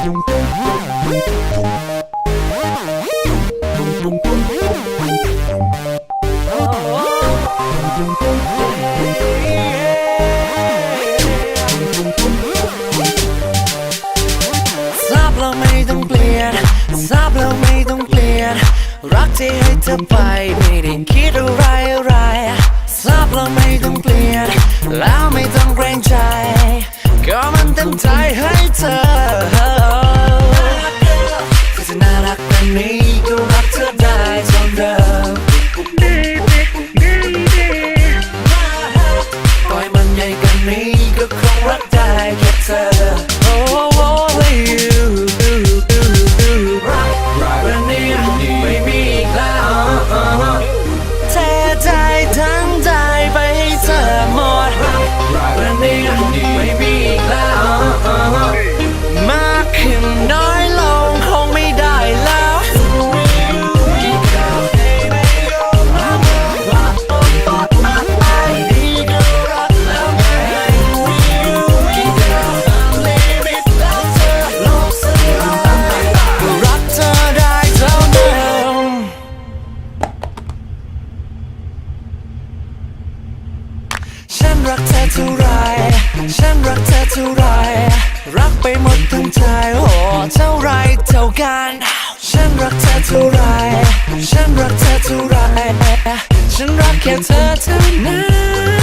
ทราบแล้วไม่ต้องเปลี่ยนทราบแล้วไม่ต้องเปลี่ยนรักที่ให้เธอไปไม่ได้คิดอะไรอะไรทราบแล้วไม่ต้องเปลี่ยนแล้วไม่ต้องเกรงใจ ก็มันเต็มใจให้เธอ รักเธอเท่าไร ฉันรักเธอเท่าไร รักไปหมดทั้งใจโอ้เท่าไรเท่ากัน ฉันรักเธอเท่าไร ฉันรักเธอเท่าไร ฉันรักแค่เธอเท่านั้น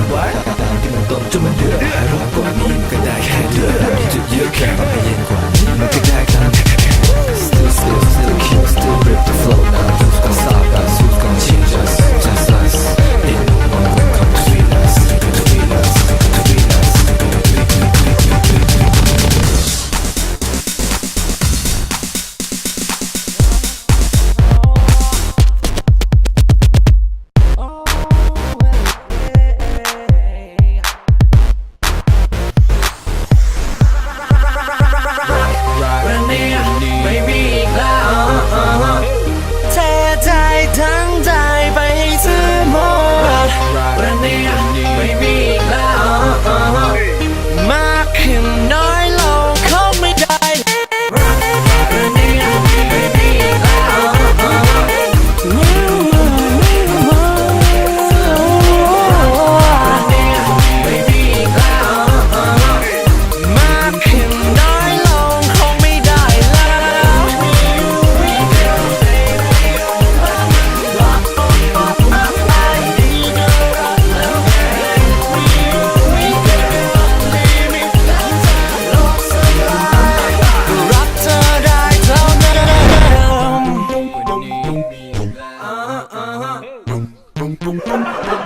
จะไม่เคลื่อนไหวตามที่มันต้นจนมันเดือดให้ร้อนกว่านี้มันก็ได้แค่เดือดจุดเยอะแค่มันให้เย็นกว่านี้มันก็ได้แค่ Still still still keep still rip the flow now just Vùng.